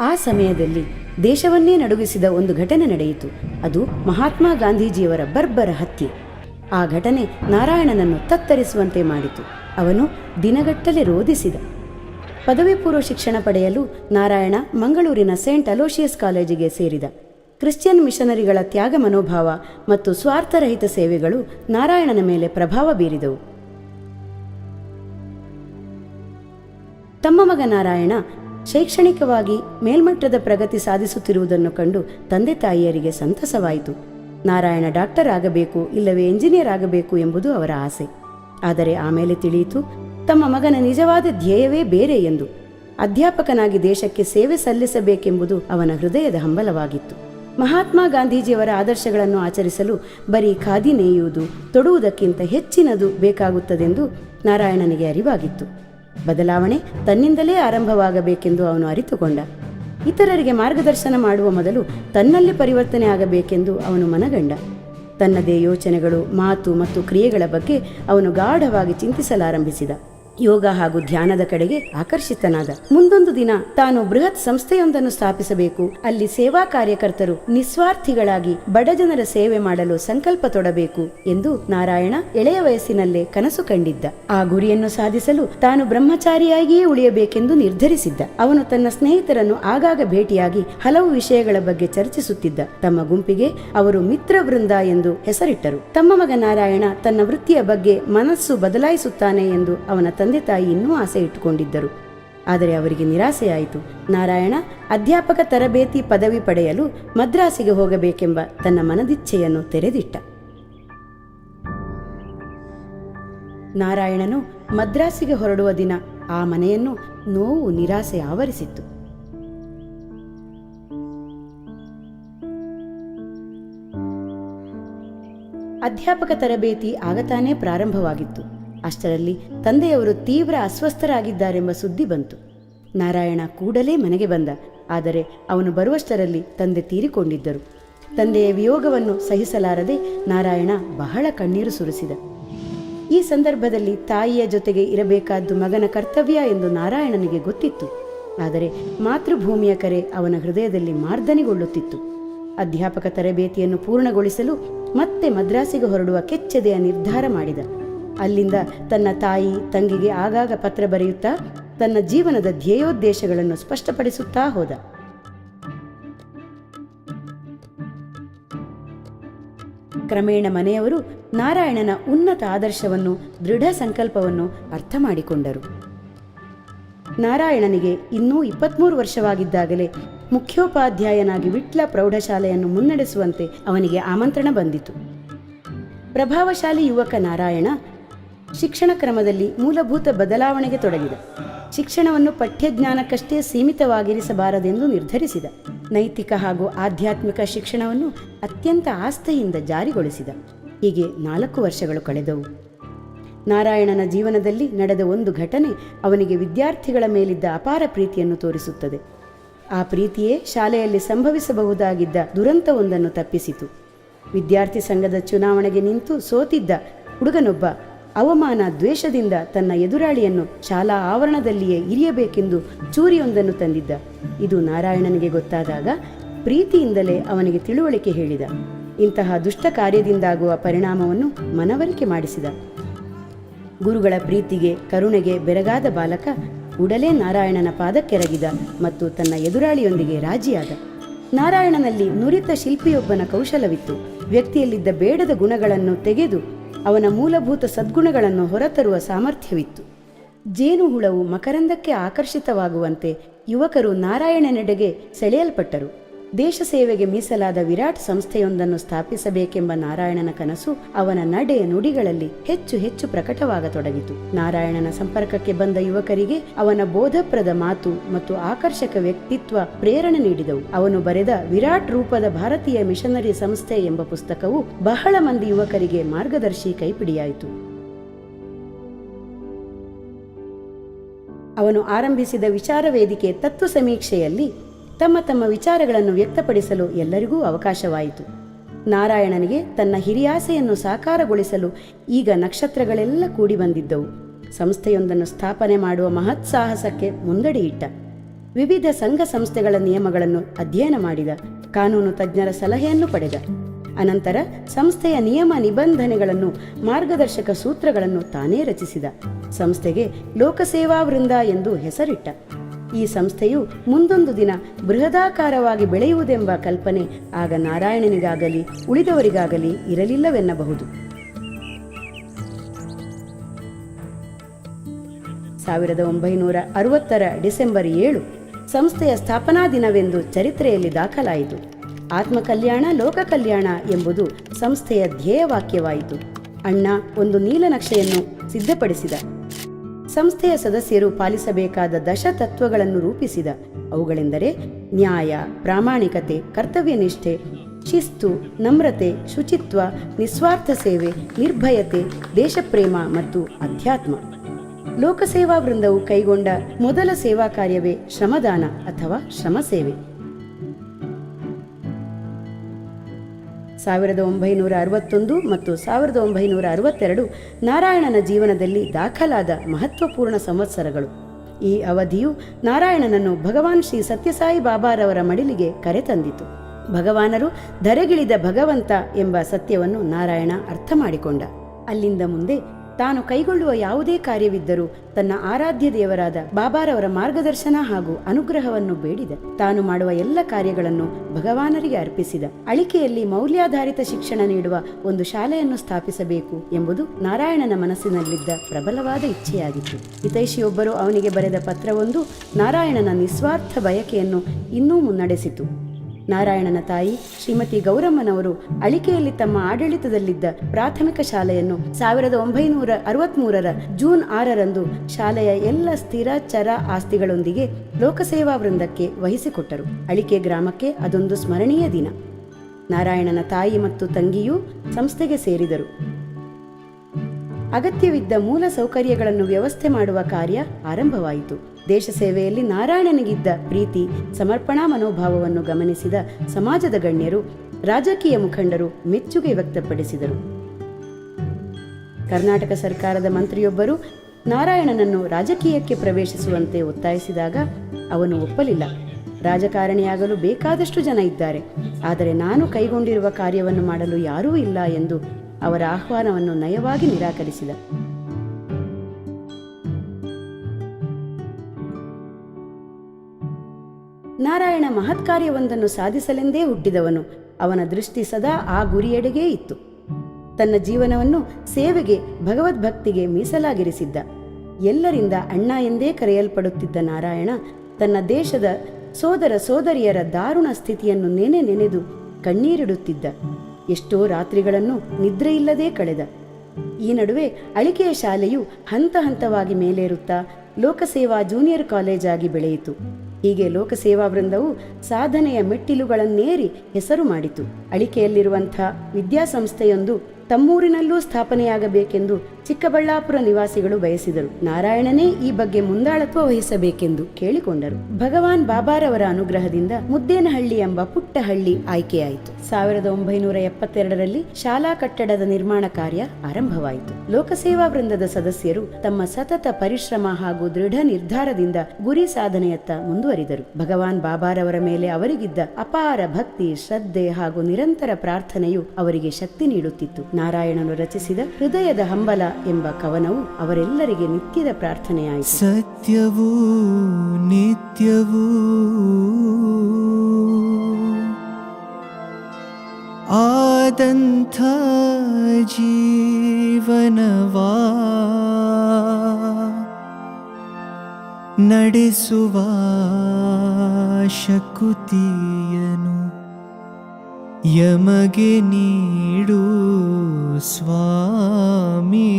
ಆ ಸಮಯದಲ್ಲಿ ದೇಶವನ್ನೇ ನಡುಗಿಸಿದ ಒಂದು ಘಟನೆ ನಡೆಯಿತು. ಅದು ಮಹಾತ್ಮ ಗಾಂಧೀಜಿಯವರ ಬರ್ಬರ ಹತ್ಯೆ. ಆ ಘಟನೆ ನಾರಾಯಣನನ್ನು ತತ್ತರಿಸುವಂತೆ ಮಾಡಿತು. ಅವನು ದಿನಗಟ್ಟಲೆ ರೋಧಿಸಿದ. ಪದವಿ ಪೂರ್ವ ಶಿಕ್ಷಣ ಪಡೆಯಲು ನಾರಾಯಣ ಮಂಗಳೂರಿನ ಸೇಂಟ್ ಅಲೋಶಿಯಸ್ ಕಾಲೇಜಿಗೆ ಸೇರಿದ. ಕ್ರಿಶ್ಚಿಯನ್ ಮಿಷನರಿಗಳ ತ್ಯಾಗ ಮನೋಭಾವ ಮತ್ತು ಸ್ವಾರ್ಥರಹಿತ ಸೇವೆಗಳು ನಾರಾಯಣನ ಮೇಲೆ ಪ್ರಭಾವ ಬೀರಿದವು. ತಮ್ಮ ಮಗ ನಾರಾಯಣ ಶೈಕ್ಷಣಿಕವಾಗಿ ಮೇಲ್ಮಟ್ಟದ ಪ್ರಗತಿ ಸಾಧಿಸುತ್ತಿರುವುದನ್ನು ಕಂಡು ತಂದೆ ತಾಯಿಯರಿಗೆ ಸಂತಸವಾಯಿತು. ನಾರಾಯಣ ಡಾಕ್ಟರ್ ಆಗಬೇಕು ಇಲ್ಲವೇ ಎಂಜಿನಿಯರ್ ಆಗಬೇಕು ಎಂಬುದು ಅವರ ಆಸೆ. ಆದರೆ ಆಮೇಲೆ ತಿಳಿಯಿತು ತಮ್ಮ ಮಗನ ನಿಜವಾದ ಧ್ಯೇಯವೇ ಬೇರೆ ಎಂದು ಅಧ್ಯಾಪಕನಾಗಿ ದೇಶಕ್ಕೆ ಸೇವೆ ಸಲ್ಲಿಸಬೇಕೆಂಬುದು ಅವನ ಹೃದಯದ ಹಂಬಲವಾಗಿತ್ತು. ಮಹಾತ್ಮ ಗಾಂಧೀಜಿಯವರ ಆದರ್ಶಗಳನ್ನು ಆಚರಿಸಲು ಬರೀ ಖಾದಿ ನೇಯುವುದು, ತೊಡುವುದಕ್ಕಿಂತ ಹೆಚ್ಚಿನದು ಬೇಕಾಗುತ್ತದೆಂದು ನಾರಾಯಣನಿಗೆ ಅರಿವಾಗಿತ್ತು. ಬದಲಾವಣೆ ತನ್ನಿಂದಲೇ ಆರಂಭವಾಗಬೇಕೆಂದು ಅವನು ಅರಿತುಕೊಂಡ. ಇತರರಿಗೆ ಮಾರ್ಗದರ್ಶನ ಮಾಡುವ ಮೊದಲು ತನ್ನಲ್ಲಿ ಪರಿವರ್ತನೆ ಆಗಬೇಕೆಂದು ಅವನು ಮನಗಂಡ. ತನ್ನದೇ ಯೋಚನೆಗಳು, ಮಾತು ಮತ್ತು ಕ್ರಿಯೆಗಳ ಬಗ್ಗೆ ಅವನು ಗಾಢವಾಗಿ ಚಿಂತಿಸಲಾರಂಭಿಸಿದ. ಯೋಗ ಹಾಗೂ ಧ್ಯಾನದ ಕಡೆಗೆ ಆಕರ್ಷಿತನಾದ. ಮುಂದೊಂದು ದಿನ ತಾನು ಬೃಹತ್ ಸಂಸ್ಥೆಯೊಂದನ್ನು ಸ್ಥಾಪಿಸಬೇಕು. ಅಲ್ಲಿ ಸೇವಾ ಕಾರ್ಯಕರ್ತರು ನಿಸ್ವಾರ್ಥಿಗಳಾಗಿ ಬಡಜನರ ಸೇವೆ ಮಾಡಲು ಸಂಕಲ್ಪ ತೊಡಬೇಕು ಎಂದು ನಾರಾಯಣ ಎಳೆಯ ವಯಸ್ಸಿನಲ್ಲೇ ಕನಸು ಕಂಡಿದ್ದ. ಆ ಗುರಿಯನ್ನು ಸಾಧಿಸಲು ತಾನು ಬ್ರಹ್ಮಚಾರಿಯಾಗಿಯೇ ಉಳಿಯಬೇಕೆಂದು ನಿರ್ಧರಿಸಿದ್ದ. ಅವನು ತನ್ನ ಸ್ನೇಹಿತರನ್ನು ಆಗಾಗ ಭೇಟಿಯಾಗಿ ಹಲವು ವಿಷಯಗಳ ಬಗ್ಗೆ ಚರ್ಚಿಸುತ್ತಿದ್ದ. ತಮ್ಮ ಗುಂಪಿಗೆ ಅವರು ಮಿತ್ರ ವೃಂದ ಎಂದು ಹೆಸರಿಟ್ಟರು. ತಮ್ಮ ಮಗ ನಾರಾಯಣ ತನ್ನ ವೃತ್ತಿಯ ಬಗ್ಗೆ ಮನಸ್ಸು ಬದಲಾಯಿಸುತ್ತಾನೆ ಎಂದು ಅವನ ತಾಯಿ ಇನ್ನೂ ಆಸೆ ಇಟ್ಟುಕೊಂಡಿದ್ದರು. ಆದರೆ ಅವರಿಗೆ ನಿರಾಸೆಯಾಯಿತು ನಾರಾಯಣ ಅಧ್ಯಾಪಕ ತರಬೇತಿ ಪದವಿ ಪಡೆಯಲು ಮದ್ರಾಸಿಗೆ ಹೋಗಬೇಕೆಂಬ ತನ್ನ ಮನದಿಚ್ಛೆಯನ್ನು ತೆರೆದಿಟ್ಟ. ನಾರಾಯಣನು ಮದ್ರಾಸಿಗೆ ಹೊರಡುವ ದಿನ ಆ ಮನೆಯನ್ನು ನೋವು ನಿರಾಸೆ ಆವರಿಸಿತ್ತು. ಅಧ್ಯಾಪಕ ತರಬೇತಿ ಆಗತಾನೇ ಪ್ರಾರಂಭವಾಗಿತ್ತು. ಅಷ್ಟರಲ್ಲಿ ತಂದೆಯವರು ತೀವ್ರ ಅಸ್ವಸ್ಥರಾಗಿದ್ದಾರೆಂಬ ಸುದ್ದಿ ಬಂತು. ನಾರಾಯಣ ಕೂಡಲೇ ಮನೆಗೆ ಬಂದ, ಆದರೆ ಅವನು ಬರುವಷ್ಟರಲ್ಲಿ ತಂದೆ ತೀರಿಕೊಂಡಿದ್ದರು. ತಂದೆಯ ವಿಯೋಗವನ್ನು ಸಹಿಸಲಾರದೆ ನಾರಾಯಣ ಬಹಳ ಕಣ್ಣೀರು ಸುರಿಸಿದ. ಈ ಸಂದರ್ಭದಲ್ಲಿ ತಾಯಿಯ ಜೊತೆಗೆ ಇರಬೇಕಾದ್ದು ಮಗನ ಕರ್ತವ್ಯ ಎಂದು ನಾರಾಯಣನಿಗೆ ಗೊತ್ತಿತ್ತು. ಆದರೆ ಮಾತೃಭೂಮಿಯ ಕರೆ ಅವನ ಹೃದಯದಲ್ಲಿ ಮಾರ್ದನಿಗೊಳ್ಳುತ್ತಿತ್ತು. ಅಧ್ಯಾಪಕ ತರಬೇತಿಯನ್ನು ಪೂರ್ಣಗೊಳಿಸಲು ಮತ್ತೆ ಮದ್ರಾಸಿಗೆ ಹೊರಡುವ ಕೆಚ್ಚೆದೆಯ ನಿರ್ಧಾರ ಮಾಡಿದ. ಅಲ್ಲಿಂದ ತನ್ನ ತಾಯಿ ತಂಗಿಗೆ ಆಗಾಗ ಪತ್ರ ಬರೆಯುತ್ತಾ ತನ್ನ ಜೀವನದ ಧ್ಯೇಯೋದ್ದೇಶಗಳನ್ನು ಸ್ಪಷ್ಟಪಡಿಸುತ್ತಾ ಹೋದ. ಕ್ರಮೇಣ ಮನೆಯವರು ನಾರಾಯಣನ ಉನ್ನತ ಆದರ್ಶವನ್ನು, ದೃಢ ಸಂಕಲ್ಪವನ್ನು ಅರ್ಥ ಮಾಡಿಕೊಂಡರು. ನಾರಾಯಣನಿಗೆ ಇನ್ನೂ ಇಪ್ಪತ್ಮೂರು ವರ್ಷವಾಗಿದ್ದಾಗಲೇ ಮುಖ್ಯೋಪಾಧ್ಯಾಯನಾಗಿ ವಿಟ್ಲ ಪ್ರೌಢಶಾಲೆಯನ್ನು ಮುನ್ನಡೆಸುವಂತೆ ಅವನಿಗೆ ಆಮಂತ್ರಣ ಬಂದಿತು. ಪ್ರಭಾವಶಾಲಿ ಯುವಕ ನಾರಾಯಣ ಶಿಕ್ಷಣ ಕ್ರಮದಲ್ಲಿ ಮೂಲಭೂತ ಬದಲಾವಣೆಗೆ ತೊಡಗಿದ. ಶಿಕ್ಷಣವನ್ನು ಪಠ್ಯಜ್ಞಾನಕ್ಕಷ್ಟೇ ಸೀಮಿತವಾಗಿರಿಸಬಾರದೆಂದು ನಿರ್ಧರಿಸಿದ. ನೈತಿಕ ಹಾಗೂ ಆಧ್ಯಾತ್ಮಿಕ ಶಿಕ್ಷಣವನ್ನು ಅತ್ಯಂತ ಆಸ್ಥೆಯಿಂದ ಜಾರಿಗೊಳಿಸಿದ. ಹೀಗೆ ನಾಲ್ಕು ವರ್ಷಗಳು ಕಳೆದವು. ನಾರಾಯಣನ ಜೀವನದಲ್ಲಿ ನಡೆದ ಒಂದು ಘಟನೆ ಅವನಿಗೆ ವಿದ್ಯಾರ್ಥಿಗಳ ಮೇಲಿದ್ದ ಅಪಾರ ಪ್ರೀತಿಯನ್ನು ತೋರಿಸುತ್ತದೆ. ಆ ಪ್ರೀತಿಯೇ ಶಾಲೆಯಲ್ಲಿ ಸಂಭವಿಸಬಹುದಾಗಿದ್ದ ದುರಂತವೊಂದನ್ನು ತಪ್ಪಿಸಿತು. ವಿದ್ಯಾರ್ಥಿ ಸಂಘದ ಚುನಾವಣೆಗೆ ನಿಂತು ಸೋತಿದ್ದ ಹುಡುಗನೊಬ್ಬ ಅವಮಾನ ದ್ವೇಷದಿಂದ ತನ್ನ ಎದುರಾಳಿಯನ್ನು ಶಾಲಾ ಆವರಣದಲ್ಲಿಯೇ ಇರಿಯಬೇಕೆಂದು ಚೂರಿಯೊಂದನ್ನು ತಂದಿದ್ದ. ಇದು ನಾರಾಯಣನಿಗೆ ಗೊತ್ತಾದಾಗ ಪ್ರೀತಿಯಿಂದಲೇ ಅವನಿಗೆ ತಿಳುವಳಿಕೆ ಹೇಳಿದ. ಇಂತಹ ದುಷ್ಟ ಕಾರ್ಯದಿಂದಾಗುವ ಪರಿಣಾಮವನ್ನು ಮನವರಿಕೆ ಮಾಡಿಸಿದ. ಗುರುಗಳ ಪ್ರೀತಿಗೆ, ಕರುಣೆಗೆ ಬೆರಗಾದ ಬಾಲಕ ಉಡಲೇ ನಾರಾಯಣನ ಪಾದಕ್ಕೆರಗಿದ ಮತ್ತು ತನ್ನ ಎದುರಾಳಿಯೊಂದಿಗೆ ರಾಜಿಯಾದ. ನಾರಾಯಣನಲ್ಲಿ ನುರಿತ ಶಿಲ್ಪಿಯೊಬ್ಬನ ಕೌಶಲವಿತ್ತು. ವ್ಯಕ್ತಿಯಲ್ಲಿದ್ದ ಬೇಡದ ಗುಣಗಳನ್ನು ತೆಗೆದು ಅವನ ಮೂಲಭೂತ ಸದ್ಗುಣಗಳನ್ನು ಹೊರತರುವ ಸಾಮರ್ಥ್ಯವಿತ್ತು. ಜೇನುಹುಳವು ಮಕರಂದಕ್ಕೆ ಆಕರ್ಷಿತವಾಗುವಂತೆ ಯುವಕರು ನಾರಾಯಣನೆಡೆಗೆ ಸೆಳೆಯಲ್ಪಟ್ಟರು. ದೇಶ ಸೇವೆಗೆ ಮೀಸಲಾದ ವಿರಾಟ್ ಸಂಸ್ಥೆಯೊಂದನ್ನು ಸ್ಥಾಪಿಸಬೇಕೆಂಬ ನಾರಾಯಣನ ಕನಸು ಅವನ ನಡೆ ನುಡಿಗಳಲ್ಲಿ ಹೆಚ್ಚು ಹೆಚ್ಚು ಪ್ರಕಟವಾಗತೊಡಗಿತು. ನಾರಾಯಣನ ಸಂಪರ್ಕಕ್ಕೆ ಬಂದ ಯುವಕರಿಗೆ ಅವನ ಬೋಧಪ್ರದ ಮಾತು ಮತ್ತು ಆಕರ್ಷಕ ವ್ಯಕ್ತಿತ್ವ ಪ್ರೇರಣೆ ನೀಡಿದವು. ಅವನು ಬರೆದ ವಿರಾಟ್ ರೂಪದ ಭಾರತೀಯ ಮಿಷನರಿ ಸಂಸ್ಥೆ ಎಂಬ ಪುಸ್ತಕವು ಬಹಳ ಮಂದಿ ಯುವಕರಿಗೆ ಮಾರ್ಗದರ್ಶಿ ಕೈಪಿಡಿಯಾಯಿತು. ಅವನು ಆರಂಭಿಸಿದ ವಿಚಾರ ವೇದಿಕೆ ತತ್ವ ಸಮೀಕ್ಷೆಯಲ್ಲಿ ತಮ್ಮ ತಮ್ಮ ವಿಚಾರಗಳನ್ನು ವ್ಯಕ್ತಪಡಿಸಲು ಎಲ್ಲರಿಗೂ ಅವಕಾಶವಾಯಿತು. ನಾರಾಯಣನಿಗೆ ತನ್ನ ಹಿರಿಯಾಸೆಯನ್ನು ಸಾಕಾರಗೊಳಿಸಲು ಈಗ ನಕ್ಷತ್ರಗಳೆಲ್ಲ ಕೂಡಿ ಬಂದಿದ್ದವು. ಸಂಸ್ಥೆಯೊಂದನ್ನು ಸ್ಥಾಪನೆ ಮಾಡುವ ಮಹತ್ ಸಾಹಸಕ್ಕೆ ಮುಂದಡಿಯಿಟ್ಟ. ವಿವಿಧ ಸಂಘ ಸಂಸ್ಥೆಗಳ ನಿಯಮಗಳನ್ನು ಅಧ್ಯಯನ ಮಾಡಿದ. ಕಾನೂನು ತಜ್ಞರ ಸಲಹೆಯನ್ನು ಪಡೆದ. ಅನಂತರ ಸಂಸ್ಥೆಯ ನಿಯಮ ನಿಬಂಧನೆಗಳನ್ನು, ಮಾರ್ಗದರ್ಶಕ ಸೂತ್ರಗಳನ್ನು ತಾನೇ ರಚಿಸಿದ. ಸಂಸ್ಥೆಗೆ ಲೋಕಸೇವಾ ವೃಂದ ಎಂದು ಹೆಸರಿಟ್ಟ. ಈ ಸಂಸ್ಥೆಯು ಮುಂದೊಂದು ದಿನ ಬೃಹದಾಕಾರವಾಗಿ ಬೆಳೆಯುವುದೆಂಬ ಕಲ್ಪನೆ ಆಗ ನಾರಾಯಣನಿಗಾಗಲಿ ಉಳಿದವರಿಗಾಗಲಿ ಇರಲಿಲ್ಲವೆನ್ನಬಹುದು. ಸಾವಿರದ ಒಂಬೈನೂರ ಅರವತ್ತರ ಡಿಸೆಂಬರ್ ಏಳು ಸಂಸ್ಥೆಯ ಸ್ಥಾಪನಾ ದಿನವೆಂದು ಚರಿತ್ರೆಯಲ್ಲಿ ದಾಖಲಾಯಿತು. ಆತ್ಮಕಲ್ಯಾಣ ಲೋಕ ಕಲ್ಯಾಣ ಎಂಬುದು ಸಂಸ್ಥೆಯ ಧ್ಯೇಯವಾಕ್ಯವಾಯಿತು. ಅಣ್ಣ ಒಂದು ನೀಲನಕ್ಷೆಯನ್ನು ಸಿದ್ಧಪಡಿಸಿದ. ಸಂಸ್ಥೆಯ ಸದಸ್ಯರು ಪಾಲಿಸಬೇಕಾದ ದಶ ತತ್ವಗಳನ್ನು ರೂಪಿಸಿದ. ಅವುಗಳೆಂದರೆ ನ್ಯಾಯ, ಪ್ರಾಮಾಣಿಕತೆ ಕರ್ತವ್ಯನಿಷ್ಠೆ ಶಿಸ್ತು, ನಮ್ರತೆ, ಶುಚಿತ್ವ, ನಿಸ್ವಾರ್ಥ ಸೇವೆ, ನಿರ್ಭಯತೆ, ದೇಶಪ್ರೇಮ ಮತ್ತು ಅಧ್ಯಾತ್ಮ. ಲೋಕಸೇವಾ ವೃಂದವು ಕೈಗೊಂಡ ಮೊದಲ ಸೇವಾ ಕಾರ್ಯವೇ ಶ್ರಮದಾನ ಅಥವಾ ಶ್ರಮಸೇವೆ. ಸಾವಿರದ ಒಂಬೈನೂರ ಅರವತ್ತೊಂದು ಮತ್ತು ಸಾವಿರದ ಒಂಬೈನೂರ ಅರವತ್ತೆರಡು ನಾರಾಯಣನ ಜೀವನದಲ್ಲಿ ದಾಖಲಾದ ಮಹತ್ವಪೂರ್ಣ ಸಂವತ್ಸರಗಳು. ಈ ಅವಧಿಯು ನಾರಾಯಣನನ್ನು ಭಗವಾನ್ ಶ್ರೀ ಸತ್ಯಸಾಯಿ ಬಾಬಾರವರ ಮಡಿಲಿಗೆ ಕರೆತಂದಿತು ಭಗವಾನರು ಧರೆಗಿಳಿದ ಭಗವಂತ ಎಂಬ ಸತ್ಯವನ್ನು ನಾರಾಯಣ ಅರ್ಥ ಮಾಡಿಕೊಂಡ. ಅಲ್ಲಿಂದ ಮುಂದೆ ತಾನು ಕೈಗೊಳ್ಳುವ ಯಾವುದೇ ಕಾರ್ಯವಿದ್ದರೂ ತನ್ನ ಆರಾಧ್ಯ ದೇವರಾದ ಬಾಬಾರವರ ಮಾರ್ಗದರ್ಶನ ಹಾಗೂ ಅನುಗ್ರಹವನ್ನು ಬೇಡಿದ. ತಾನು ಮಾಡುವ ಎಲ್ಲ ಕಾರ್ಯಗಳನ್ನು ಭಗವಾನರಿಗೆ ಅರ್ಪಿಸಿದ. ಅಳಿಕೆಯಲ್ಲಿ ಮೌಲ್ಯಾಧಾರಿತ ಶಿಕ್ಷಣ ನೀಡುವ ಒಂದು ಶಾಲೆಯನ್ನು ಸ್ಥಾಪಿಸಬೇಕು ಎಂಬುದು ನಾರಾಯಣನ ಮನಸ್ಸಿನಲ್ಲಿದ್ದ ಪ್ರಬಲವಾದ ಇಚ್ಛೆಯಾಗಿತ್ತು. ಹಿತೈಷಿಯೊಬ್ಬರು ಅವನಿಗೆ ಬರೆದ ಪತ್ರವೊಂದು ನಾರಾಯಣನ ನಿಸ್ವಾರ್ಥ ಬಯಕೆಯನ್ನು ಇನ್ನೂ ಮುನ್ನಡೆಸಿತು. ನಾರಾಯಣನ ತಾಯಿ ಶ್ರೀಮತಿ ಗೌರಮ್ಮನವರು ಅಳಿಕೆಯಲ್ಲಿ ತಮ್ಮ ಆಡಳಿತದಲ್ಲಿದ್ದ ಪ್ರಾಥಮಿಕ ಶಾಲೆಯನ್ನು ಸಾವಿರದ ಒಂಬೈನೂರ ಅರವತ್ಮೂರರ ಜೂನ್ ಆರರಂದು ಶಾಲೆಯ ಎಲ್ಲ ಸ್ಥಿರ ಚರ ಆಸ್ತಿಗಳೊಂದಿಗೆ ಲೋಕಸೇವಾ ವೃಂದಕ್ಕೆ ವಹಿಸಿಕೊಟ್ಟರು. ಅಳಿಕೆ ಗ್ರಾಮಕ್ಕೆ ಅದೊಂದು ಸ್ಮರಣೀಯ ದಿನ. ನಾರಾಯಣನ ತಾಯಿ ಮತ್ತು ತಂಗಿಯೂ ಸಂಸ್ಥೆಗೆ ಸೇರಿದರು. ಅಗತ್ಯವಿದ್ದ ಮೂಲ ಸೌಕರ್ಯಗಳನ್ನು ವ್ಯವಸ್ಥೆ ಮಾಡುವ ಕಾರ್ಯ ಆರಂಭವಾಯಿತು. ದೇಶ ಸೇವೆಯಲ್ಲಿ ನಾರಾಯಣನಿಗಿದ್ದ ಪ್ರೀತಿ, ಸಮರ್ಪಣಾ ಮನೋಭಾವವನ್ನು ಗಮನಿಸಿದ ಸಮಾಜದ ಗಣ್ಯರು, ರಾಜಕೀಯ ಮುಖಂಡರು ಮೆಚ್ಚುಗೆ ವ್ಯಕ್ತಪಡಿಸಿದರು. ಕರ್ನಾಟಕ ಸರ್ಕಾರದ ಮಂತ್ರಿಯೊಬ್ಬರು ನಾರಾಯಣನನ್ನು ರಾಜಕೀಯಕ್ಕೆ ಪ್ರವೇಶಿಸುವಂತೆ ಒತ್ತಾಯಿಸಿದಾಗ ಅವನು ಒಪ್ಪಲಿಲ್ಲ. ರಾಜಕಾರಣಿಯಾಗಲು ಬೇಕಾದಷ್ಟು ಜನ ಇದ್ದಾರೆ. ಆದರೆ ನಾನು ಕೈಗೊಂಡಿರುವ ಕಾರ್ಯವನ್ನು ಮಾಡಲು ಯಾರೂ ಇಲ್ಲ ಎಂದು ಅವರ ಆಹ್ವಾನವನ್ನು ನಯವಾಗಿ ನಿರಾಕರಿಸಿದ. ನಾರಾಯಣ ಮಹತ್ಕಾರ್ಯವೊಂದನ್ನು ಸಾಧಿಸಲೆಂದೇ ಹುಟ್ಟಿದವನು. ಅವನ ದೃಷ್ಟಿ ಸದಾ ಆ ಗುರಿಯೆಡೆಗೇ ಇತ್ತು. ತನ್ನ ಜೀವನವನ್ನು ಸೇವೆಗೆ, ಭಗವದ್ಭಕ್ತಿಗೆ ಮೀಸಲಾಗಿರಿಸಿದ್ದ. ಎಲ್ಲರಿಂದ ಅಣ್ಣ ಎಂದೇ ಕರೆಯಲ್ಪಡುತ್ತಿದ್ದ ನಾರಾಯಣ ತನ್ನ ದೇಶದ ಸೋದರ ಸೋದರಿಯರ ದಾರುಣ ಸ್ಥಿತಿಯನ್ನು ನೆನೆ ನೆನೆದು ಕಣ್ಣೀರಿಡುತ್ತಿದ್ದ. ಎಷ್ಟೋ ರಾತ್ರಿಗಳನ್ನು ನಿದ್ರೆಯಿಲ್ಲದೆ ಕಳೆದ. ಈ ನಡುವೆ ಅಳಿಕೆಯ ಶಾಲೆಯು ಹಂತ ಹಂತವಾಗಿ ಮೇಲೇರುತ್ತಾ ಲೋಕಸೇವಾ ಜೂನಿಯರ್ ಕಾಲೇಜ್ ಆಗಿ ಬೆಳೆಯಿತು. ಹೀಗೆ ಲೋಕಸೇವಾ ವೃಂದವು ಸಾಧನೆಯ ಮೆಟ್ಟಿಲುಗಳನ್ನೇರಿ ಹೆಸರು ಮಾಡಿತು. ಅಳಿಕೆಯಲ್ಲಿರುವಂಥ ವಿದ್ಯಾಸಂಸ್ಥೆಯೊಂದು ತಮ್ಮೂರಿನಲ್ಲೂ ಸ್ಥಾಪನೆಯಾಗಬೇಕೆಂದು ಚಿಕ್ಕಬಳ್ಳಾಪುರ ನಿವಾಸಿಗಳು ಬಯಸಿದರು. ನಾರಾಯಣನೇ ಈ ಬಗ್ಗೆ ಮುಂದಾಳತ್ವ ವಹಿಸಬೇಕೆಂದು ಕೇಳಿಕೊಂಡರು. ಭಗವಾನ್ ಬಾಬಾರವರ ಅನುಗ್ರಹದಿಂದ ಮುದ್ದೇನಹಳ್ಳಿ ಎಂಬ ಪುಟ್ಟ ಹಳ್ಳಿ ಆಯ್ಕೆಯಾಯಿತು. ಸಾವಿರದ ಒಂಬೈನೂರ ಎಪ್ಪತ್ತೆರಡರಲ್ಲಿ ಶಾಲಾ ಕಟ್ಟಡದ ನಿರ್ಮಾಣ ಕಾರ್ಯ ಆರಂಭವಾಯಿತು. ಲೋಕಸೇವಾ ವೃಂದದ ಸದಸ್ಯರು ತಮ್ಮ ಸತತ ಪರಿಶ್ರಮ ಹಾಗೂ ದೃಢ ನಿರ್ಧಾರದಿಂದ ಗುರಿ ಸಾಧನೆಯತ್ತ ಮುಂದುವರಿದರು. ಭಗವಾನ್ ಬಾಬಾರವರ ಮೇಲೆ ಅವರಿಗಿದ್ದ ಅಪಾರ ಭಕ್ತಿ, ಶ್ರದ್ಧೆ ಹಾಗೂ ನಿರಂತರ ಪ್ರಾರ್ಥನೆಯು ಅವರಿಗೆ ಶಕ್ತಿ ನೀಡುತ್ತಿತ್ತು. ನಾರಾಯಣನು ರಚಿಸಿದ ಹೃದಯದ ಹಂಬಲ ಎಂಬ ಕವನವು ಅವರೆಲ್ಲರಿಗೆ ನಿತ್ಯದ ಪ್ರಾರ್ಥನೆಯಾಯಿತು. ಸತ್ಯವೂ ನಿತ್ಯವೂ ಆದಂಥ ಜೀವನವಾ ನಡೆಸುವ ಶಕುತಿಯನು. ಯಮಗೆ ನೀಡು ಸ್ವಾಮಿ.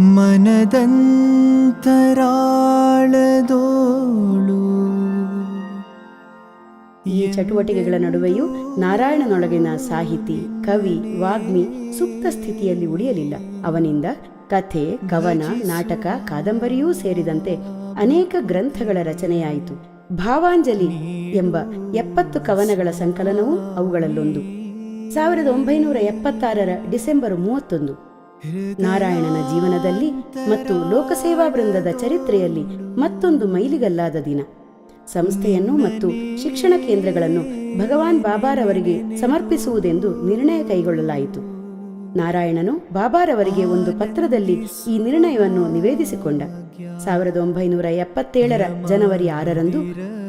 ಮನದಂತರಾಳದೋಳು. ಈ ಚಟುವಟಿಕೆಗಳ ನಡುವೆಯೂ ನಾರಾಯಣನೊಳಗಿನ ಸಾಹಿತಿ, ಕವಿ, ವಾಗ್ಮಿ ಸೂಕ್ತ ಸ್ಥಿತಿಯಲ್ಲಿ ಉಳಿಯಲಿಲ್ಲ. ಅವನಿಂದ ಕಥೆ, ಕವನ, ನಾಟಕ, ಕಾದಂಬರಿಯೂ ಸೇರಿದಂತೆ ಅನೇಕ ಗ್ರಂಥಗಳ ರಚನೆಯಾಯಿತು. ಭಾವಾಂಜಲಿ ಎಂಬ ಎಪ್ಪತ್ತು ಕವನಗಳ ಸಂಕಲನವೂ ಅವುಗಳಲ್ಲೊಂದು. ಸಾವಿರದ ಒಂಬೈನೂರ ಎಪ್ಪತ್ತಾರರ ಡಿಸೆಂಬರ್ ಮೂವತ್ತೊಂದು. ನಾರಾಯಣನ ಜೀವನದಲ್ಲಿ ಮತ್ತು ಲೋಕಸೇವಾ ವೃಂದದ ಚರಿತ್ರೆಯಲ್ಲಿ ಮತ್ತೊಂದು ಮೈಲಿಗಲ್ಲಾದ ದಿನ. ಸಂಸ್ಥೆಯನ್ನು ಮತ್ತು ಶಿಕ್ಷಣ ಕೇಂದ್ರಗಳನ್ನು ಭಗವಾನ್ ಬಾಬಾರವರಿಗೆ ಸಮರ್ಪಿಸುವುದೆಂದು ನಿರ್ಣಯ ಕೈಗೊಳ್ಳಲಾಯಿತು. ನಾರಾಯಣನು ಬಾಬಾರವರಿಗೆ ಒಂದು ಪತ್ರದಲ್ಲಿ ಈ ನಿರ್ಣಯವನ್ನು ನಿವೇದಿಸಿಕೊಂಡ. ಸಾವಿರದ ಒಂಬೈನೂರ ಎಪ್ಪತ್ತೇಳರ ಜನವರಿ ಆರರಂದು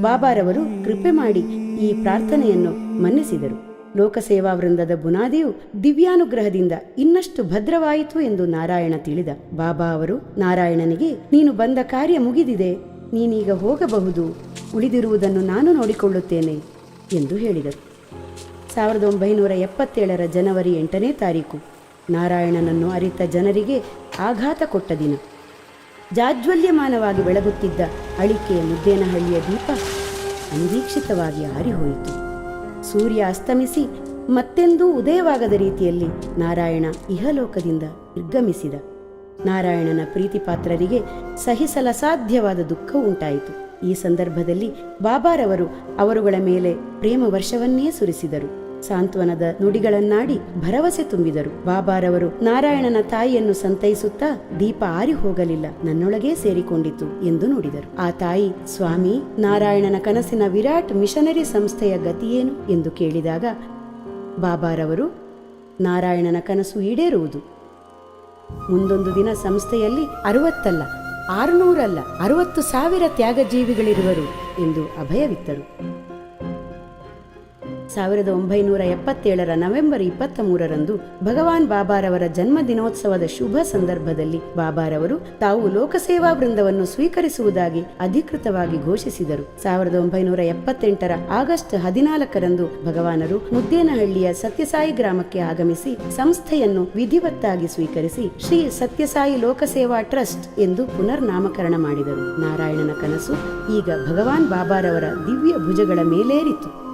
ಬಾಬಾರವರು ಕೃಪೆ ಮಾಡಿ ಈ ಪ್ರಾರ್ಥನೆಯನ್ನು ಮನ್ನಿಸಿದರು. ಲೋಕಸೇವಾ ವೃಂದದ ಬುನಾದಿಯು ದಿವ್ಯಾನುಗ್ರಹದಿಂದ ಇನ್ನಷ್ಟು ಭದ್ರವಾಯಿತು ಎಂದು ನಾರಾಯಣ ತಿಳಿದ. ಬಾಬಾ ಅವರು, ನಾರಾಯಣನಿಗೆ, ನೀನು ಬಂದ ಕಾರ್ಯ ಮುಗಿದಿದೆ, ನೀನೀಗ ಹೋಗಬಹುದು, ಉಳಿದಿರುವುದನ್ನು ನಾನು ನೋಡಿಕೊಳ್ಳುತ್ತೇನೆ ಎಂದು ಹೇಳಿದರು. ಸಾವಿರದ ಒಂಬೈನೂರ ಎಪ್ಪತ್ತೇಳರ ಜನವರಿ ಎಂಟನೇ ತಾರೀಕು. ನಾರಾಯಣನನ್ನು ಅರಿತ ಜನರಿಗೆ ಆಘಾತ ಕೊಟ್ಟ ದಿನ. ಜಾಜ್ವಲ್ಯಮಾನವಾಗಿ ಬೆಳಗುತ್ತಿದ್ದ ಅಳಿಕೆಯ ಮುದ್ದೇನಹಳ್ಳಿಯ ದೀಪ ಅನಿರೀಕ್ಷಿತವಾಗಿ ಆರಿಹೋಯಿತು. ಸೂರ್ಯ ಅಸ್ತಮಿಸಿ ಮತ್ತೆಂದೂ ಉದಯವಾಗದ ರೀತಿಯಲ್ಲಿ ನಾರಾಯಣ ಇಹಲೋಕದಿಂದ ನಿರ್ಗಮಿಸಿದ. ನಾರಾಯಣನ ಪ್ರೀತಿಪಾತ್ರರಿಗೆ ಸಹಿಸಲಸಾಧ್ಯವಾದ ದುಃಖ ಉಂಟಾಯಿತು. ಈ ಸಂದರ್ಭದಲ್ಲಿ ಬಾಬಾರವರು ಅವರುಗಳ ಮೇಲೆ ಪ್ರೇಮ ವರ್ಷವನ್ನೇ ಸುರಿಸಿದರು. ಸಾಂತ್ವನದ ನುಡಿಗಳನ್ನಾಡಿ ಭರವಸೆ ತುಂಬಿದರು. ಬಾಬಾರವರು ನಾರಾಯಣನ ತಾಯಿಯನ್ನು ಸಂತೈಸುತ್ತಾ ದೀಪ ಆರಿ ಹೋಗಲಿಲ್ಲ, ನನ್ನೊಳಗೇ ಸೇರಿಕೊಂಡಿತು ಎಂದು ನುಡಿದರು. ಆ ತಾಯಿ, ಸ್ವಾಮಿ, ನಾರಾಯಣನ ಕನಸಿನ ವಿರಾಟ್ ಮಿಷನರಿ ಸಂಸ್ಥೆಯ ಗತಿಯೇನು? ಎಂದು ಕೇಳಿದಾಗ, ಬಾಬಾರವರು, ನಾರಾಯಣನ ಕನಸು ಈಡೇರುವುದು. ಮುಂದೊಂದು ದಿನ ಸಂಸ್ಥೆಯಲ್ಲಿ ಅರವತ್ತಲ್ಲ, ಆರುನೂರಲ್ಲ, ಅರವತ್ತು ಸಾವಿರ ತ್ಯಾಗಜೀವಿಗಳಿರುವರು, ಎಂದು ಅಭಯವಿತ್ತರು. ಸಾವಿರದ ಒಂಬೈನೂರ ಎಪ್ಪತ್ತೇಳರ ನವೆಂಬರ್ ಇಪ್ಪತ್ತ ಮೂರರಂದು ಭಗವಾನ್ ಬಾಬಾರವರ ಜನ್ಮ ದಿನೋತ್ಸವದ ಶುಭ ಸಂದರ್ಭದಲ್ಲಿ ಬಾಬಾರವರು ತಾವು ಲೋಕಸೇವಾ ವೃಂದವನ್ನು ಸ್ವೀಕರಿಸುವುದಾಗಿ ಅಧಿಕೃತವಾಗಿ ಘೋಷಿಸಿದರು. ಸಾವಿರದ ಒಂಬೈನೂರ ಎಪ್ಪತ್ತೆಂಟರ ಆಗಸ್ಟ್ ಹದಿನಾಲ್ಕರಂದು ಭಗವಾನರು ಮುದ್ದೇನಹಳ್ಳಿಯ ಸತ್ಯಸಾಯಿ ಗ್ರಾಮಕ್ಕೆ ಆಗಮಿಸಿ ಸಂಸ್ಥೆಯನ್ನು ವಿಧಿವತ್ತಾಗಿ ಸ್ವೀಕರಿಸಿ ಶ್ರೀ ಸತ್ಯಸಾಯಿ ಲೋಕಸೇವಾ ಟ್ರಸ್ಟ್ ಎಂದು ಪುನರ್ ನಾಮಕರಣ ಮಾಡಿದರು. ನಾರಾಯಣನ ಕನಸು ಈಗ ಭಗವಾನ್ ಬಾಬಾರವರ ದಿವ್ಯ ಭುಜಗಳ ಮೇಲೇರಿತು.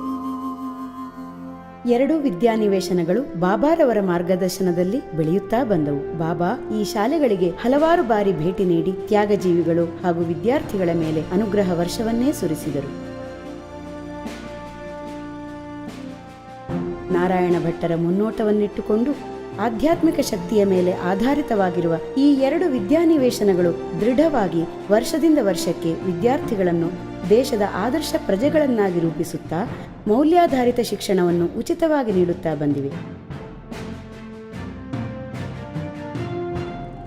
ಎರಡೂ ವಿದ್ಯಾನಿವೇಶನಗಳು ಬಾಬಾರವರ ಮಾರ್ಗದರ್ಶನದಲ್ಲಿ ಬೆಳೆಯುತ್ತಾ ಬಂದವು. ಬಾಬಾ ಈ ಶಾಲೆಗಳಿಗೆ ಹಲವಾರು ಬಾರಿ ಭೇಟಿ ನೀಡಿ ತ್ಯಾಗಜೀವಿಗಳು ಹಾಗೂ ವಿದ್ಯಾರ್ಥಿಗಳ ಮೇಲೆ ಅನುಗ್ರಹ ವರ್ಷವನ್ನೇ ಸುರಿಸಿದರು. ನಾರಾಯಣ ಭಟ್ಟರ ಮುನ್ನೋಟವನ್ನಿಟ್ಟುಕೊಂಡು ಆಧ್ಯಾತ್ಮಿಕ ಶಕ್ತಿಯ ಮೇಲೆ ಆಧಾರಿತವಾಗಿರುವ ಈ ಎರಡು ವಿದ್ಯಾನಿವೇಶನಗಳು ದೃಢವಾಗಿ ವರ್ಷದಿಂದ ವರ್ಷಕ್ಕೆ ವಿದ್ಯಾರ್ಥಿಗಳನ್ನು ದೇಶದ ಆದರ್ಶ ಪ್ರಜೆಗಳನ್ನಾಗಿ ರೂಪಿಸುತ್ತಾ ಮೌಲ್ಯಾಧಾರಿತ ಶಿಕ್ಷಣವನ್ನು ಉಚಿತವಾಗಿ ನೀಡುತ್ತಾ ಬಂದಿವೆ.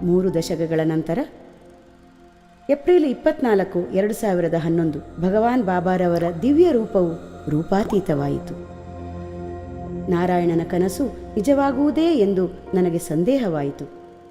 ಮೂರು ದಶಕಗಳ ನಂತರ ಏಪ್ರಿಲ್ ಇಪ್ಪತ್ನಾಲ್ಕು, ಎರಡು ಸಾವಿರದ ಹನ್ನೊಂದು, ಭಗವಾನ್ ಬಾಬಾರವರ ದಿವ್ಯ ರೂಪವು ರೂಪಾತೀತವಾಯಿತು. ನಾರಾಯಣನ ಕನಸು ನಿಜವಾಗುವುದೇ ಎಂದು ನನಗೆ ಸಂದೇಹವಾಯಿತು.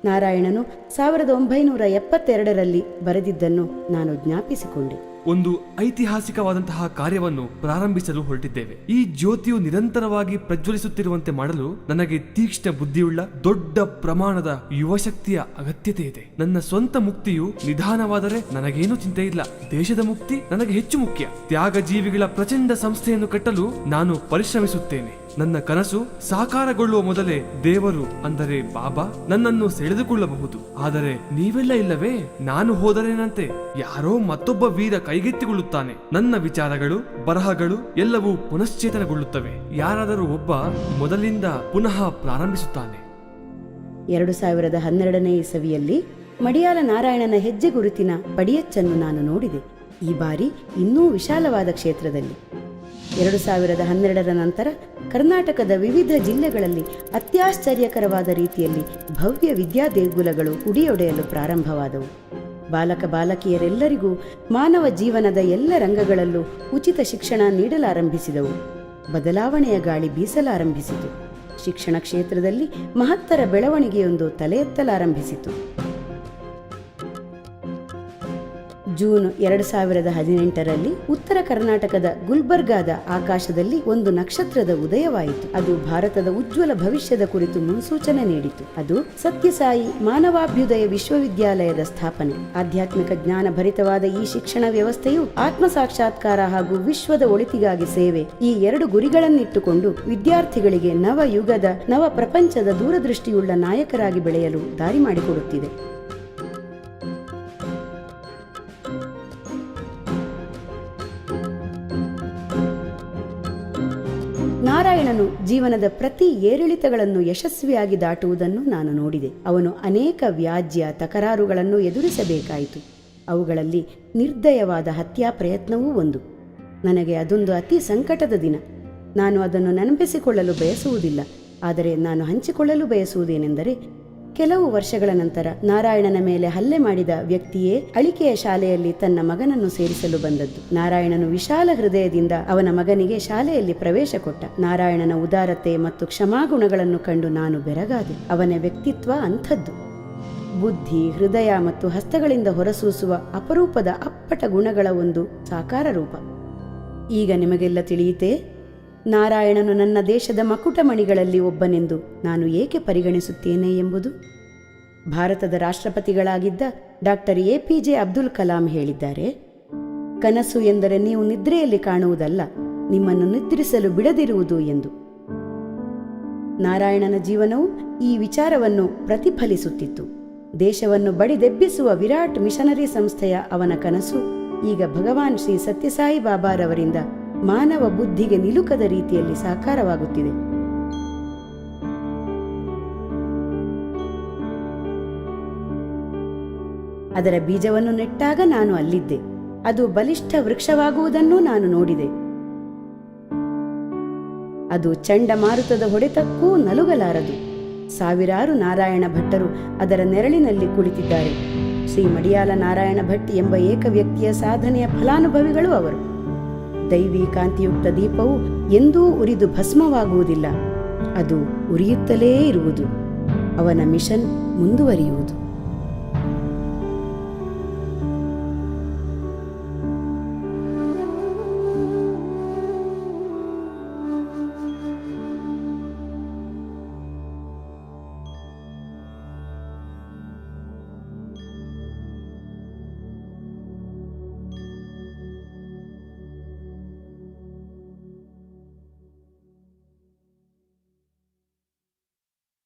ನಾರಾಯಣನು ಸಾವಿರದ ಒಂಬೈನೂರ ಎಪ್ಪತ್ತೆರಡರಲ್ಲಿ ಬರೆದಿದ್ದನ್ನು ನಾನು ಜ್ಞಾಪಿಸಿಕೊಂಡೆ. ಒಂದು ಐತಿಹಾಸಿಕವಾದಂತಹ ಕಾರ್ಯವನ್ನು ಪ್ರಾರಂಭಿಸಲು ಹೊರಟಿದ್ದೇವೆ. ಈ ಜ್ಯೋತಿಯು ನಿರಂತರವಾಗಿ ಪ್ರಜ್ವಲಿಸುತ್ತಿರುವಂತೆ ಮಾಡಲು ನನಗೆ ತೀಕ್ಷ್ಣ ಬುದ್ಧಿಯುಳ್ಳ ದೊಡ್ಡ ಪ್ರಮಾಣದ ಯುವಶಕ್ತಿಯ ಅಗತ್ಯತೆ ಇದೆ. ನನ್ನ ಸ್ವಂತ ಮುಕ್ತಿಯು ನಿಧಾನವಾದರೆ ನನಗೇನು ಚಿಂತೆ ಇಲ್ಲ. ದೇಶದ ಮುಕ್ತಿ ನನಗೆ ಹೆಚ್ಚು ಮುಖ್ಯ. ತ್ಯಾಗ ಜೀವಿಗಳ ಪ್ರಚಂಡ ಸಂಸ್ಥೆಯನ್ನು ಕಟ್ಟಲು ನಾನು ಪರಿಶ್ರಮಿಸುತ್ತೇನೆ. ನನ್ನ ಕನಸು ಸಾಕಾರಗೊಳ್ಳುವ ಮೊದಲೇ ದೇವರು ಅಂದರೆ ಬಾಬಾ ನನ್ನನ್ನು ಸೆಳೆದುಕೊಳ್ಳಬಹುದು. ಆದರೆ ನೀವೆಲ್ಲ ಇಲ್ಲವೇ? ನಾನು ಹೋದರೇನಂತೆ? ಯಾರೋ ಮತ್ತೊಬ್ಬ ವೀರ ಕೈಗೆತ್ತಿಕೊಳ್ಳುತ್ತಾನೆ. ನನ್ನ ವಿಚಾರಗಳು, ಬರಹಗಳು ಎಲ್ಲವೂ ಪುನಶ್ಚೇತನಗೊಳ್ಳುತ್ತವೆ. ಯಾರಾದರೂ ಒಬ್ಬ ಮೊದಲಿಂದ ಪುನಃ ಪ್ರಾರಂಭಿಸುತ್ತಾನೆ. ಎರಡು ಸಾವಿರದ ಹನ್ನೆರಡನೇ ಇಸವಿಯಲ್ಲಿ ಮಡಿಯಾಲ ನಾರಾಯಣನ ಹೆಜ್ಜೆ ಗುರುತಿನ ಪಡಿಯಚ್ಚನ್ನು ನಾನು ನೋಡಿದೆ. ಈ ಬಾರಿ ಇನ್ನೂ ವಿಶಾಲವಾದ ಕ್ಷೇತ್ರದಲ್ಲಿ. ಎರಡು ಸಾವಿರದ ಹನ್ನೆರಡರ ನಂತರ ಕರ್ನಾಟಕದ ವಿವಿಧ ಜಿಲ್ಲೆಗಳಲ್ಲಿ ಅತ್ಯಾಶ್ಚರ್ಯಕರವಾದ ರೀತಿಯಲ್ಲಿ ಭವ್ಯ ವಿದ್ಯಾ ದೇಗುಲಗಳು ಉಡಿಯೊಡೆಯಲು ಪ್ರಾರಂಭವಾದವು. ಬಾಲಕ ಬಾಲಕಿಯರೆಲ್ಲರಿಗೂ ಮಾನವ ಜೀವನದ ಎಲ್ಲ ರಂಗಗಳಲ್ಲೂ ಉಚಿತ ಶಿಕ್ಷಣ ನೀಡಲಾರಂಭಿಸಿದವು. ಬದಲಾವಣೆಯ ಗಾಳಿ ಬೀಸಲಾರಂಭಿಸಿತು. ಶಿಕ್ಷಣ ಕ್ಷೇತ್ರದಲ್ಲಿ ಮಹತ್ತರ ಬೆಳವಣಿಗೆಯೊಂದು ತಲೆ ಎತ್ತಲಾರಂಭಿಸಿತು ಜೂನ್ ಎರಡು ಸಾವಿರದ ಹದಿನೆಂಟರಲ್ಲಿ ಉತ್ತರ ಕರ್ನಾಟಕದ ಗುಲ್ಬರ್ಗಾದ ಆಕಾಶದಲ್ಲಿ ಒಂದು ನಕ್ಷತ್ರದ ಉದಯವಾಯಿತು. ಅದು ಭಾರತದ ಉಜ್ವಲ ಭವಿಷ್ಯದ ಕುರಿತು ಮುನ್ಸೂಚನೆ ನೀಡಿತು. ಅದು ಸತ್ಯಸಾಯಿ ಮಾನವಾಭ್ಯುದಯ ವಿಶ್ವವಿದ್ಯಾಲಯದ ಸ್ಥಾಪನೆ. ಆಧ್ಯಾತ್ಮಿಕ ಜ್ಞಾನ ಭರಿತವಾದ ಈ ಶಿಕ್ಷಣ ವ್ಯವಸ್ಥೆಯು ಆತ್ಮ ಸಾಕ್ಷಾತ್ಕಾರ ಹಾಗೂ ವಿಶ್ವದ ಒಳಿತಿಗಾಗಿ ಸೇವೆ. ಈ ಎರಡು ಗುರಿಗಳನ್ನಿಟ್ಟುಕೊಂಡು ವಿದ್ಯಾರ್ಥಿಗಳಿಗೆ ನವ ಯುಗದ ನವ ಪ್ರಪಂಚದ ದೂರದೃಷ್ಟಿಯುಳ್ಳ ನಾಯಕರಾಗಿ ಬೆಳೆಯಲು ದಾರಿ ಮಾಡಿಕೊಡುತ್ತಿದೆ. ನಾರಾಯಣನು ಜೀವನದ ಪ್ರತಿ ಏರಿಳಿತಗಳನ್ನು ಯಶಸ್ವಿಯಾಗಿ ದಾಟುವುದನ್ನು ನಾನು ನೋಡಿದೆ. ಅವನು ಅನೇಕ ವ್ಯಾಜ್ಯ ತಕರಾರುಗಳನ್ನು ಎದುರಿಸಬೇಕಾಯಿತು. ಅವುಗಳಲ್ಲಿ ನಿರ್ದಯವಾದ ಹತ್ಯಾ ಪ್ರಯತ್ನವೂ ಒಂದು. ನನಗೆ ಅದೊಂದು ಅತಿ ಸಂಕಟದ ದಿನ. ನಾನು ಅದನ್ನು ನೆನಪಿಸಿಕೊಳ್ಳಲು ಬಯಸುವುದಿಲ್ಲ. ಆದರೆ ನಾನು ಹಂಚಿಕೊಳ್ಳಲು ಬಯಸುವುದೇನೆಂದರೆ ಕೆಲವು ವರ್ಷಗಳ ನಂತರ ನಾರಾಯಣನ ಮೇಲೆ ಹಲ್ಲೆ ಮಾಡಿದ ವ್ಯಕ್ತಿಯೇ ಅಳಿಕೆಯ ಶಾಲೆಯಲ್ಲಿ ತನ್ನ ಮಗನನ್ನು ಸೇರಿಸಲು ಬಂದದ್ದು. ನಾರಾಯಣನು ವಿಶಾಲ ಹೃದಯದಿಂದ ಅವನ ಮಗನಿಗೆ ಶಾಲೆಯಲ್ಲಿ ಪ್ರವೇಶ ಕೊಟ್ಟ. ನಾರಾಯಣನ ಉದಾರತೆ ಮತ್ತು ಕ್ಷಮಾಗುಣಗಳನ್ನು ಕಂಡು ನಾನು ಬೆರಗಾದೆ. ಅವನ ವ್ಯಕ್ತಿತ್ವ ಅಂಥದ್ದು. ಬುದ್ಧಿ, ಹೃದಯ ಮತ್ತು ಹಸ್ತಗಳಿಂದ ಹೊರಸೂಸುವ ಅಪರೂಪದ ಅಪ್ಪಟ ಗುಣಗಳ ಒಂದು ಸಾಕಾರ ರೂಪ ಈಗ ನಿಮಗೆಲ್ಲ ತಿಳಿಯಿತೇ ನಾರಾಯಣನು ನನ್ನ ದೇಶದ ಮಕುಟಮಣಿಗಳಲ್ಲಿ ಒಬ್ಬನೆಂದು ನಾನು ಏಕೆ ಪರಿಗಣಿಸುತ್ತೇನೆ ಎಂಬುದು? ಭಾರತದ ರಾಷ್ಟ್ರಪತಿಗಳಾಗಿದ್ದ doctor A P J Abdul Kalam ಹೇಳಿದ್ದಾರೆ, ಕನಸು ಎಂದರೆ ನೀವು ನಿದ್ರೆಯಲ್ಲಿ ಕಾಣುವುದಲ್ಲ, ನಿಮ್ಮನ್ನು ನಿದ್ರಿಸಲು ಬಿಡದಿರುವುದು ಎಂದು. ನಾರಾಯಣನ ಜೀವನವು ಈ ವಿಚಾರವನ್ನು ಪ್ರತಿಫಲಿಸುತ್ತಿತ್ತು. ದೇಶವನ್ನು ಬಡಿದೆಬ್ಬಿಸುವ ವಿರಾಟ್ ಮಿಷನರಿ ಸಂಸ್ಥೆಯ ಅವನ ಕನಸು ಈಗ ಭಗವಾನ್ ಶ್ರೀ ಸತ್ಯಸಾಯಿ ಬಾಬಾರವರಿಂದ ಮಾನವ ಬುದ್ಧಿಗೆ ನಿಲುಕದ ರೀತಿಯಲ್ಲಿ ಸಾಕಾರವಾಗುತ್ತಿದೆ. ಅದರ ಬೀಜವನ್ನು ನೆಟ್ಟಾಗ ನಾನು ಅಲ್ಲಿದ್ದೆ. ಅದು ಬಲಿಷ್ಠ ವೃಕ್ಷವಾಗುವುದನ್ನು ನಾನು ನೋಡಿದೆ. ಅದು ಚಂಡಮಾರುತದ ಹೊಡೆತಕ್ಕೂ ನಲುಗಲಾರದು. ಸಾವಿರಾರು ನಾರಾಯಣ ಭಟ್ಟರು ಅದರ ನೆರಳಿನಲ್ಲಿ ಕುಳಿತಿದ್ದಾರೆ. ಶ್ರೀ ಮಡಿಯಾಲ ನಾರಾಯಣ ಭಟ್ ಎಂಬ ಏಕ ವ್ಯಕ್ತಿಯ ಸಾಧನೆಯ ಫಲಾನುಭವಿಗಳು ಅವರು. ದೈವಿ ಕಾಂತಿಯುಕ್ತ ದೀಪವು ಎಂದೂ ಉರಿದು ಭಸ್ಮವಾಗುವುದಿಲ್ಲ. ಅದು ಉರಿಯುತ್ತಲೇ ಇರುವುದು. ಅವನ ಮಿಷನ್ ಮುಂದುವರಿಯುವುದು.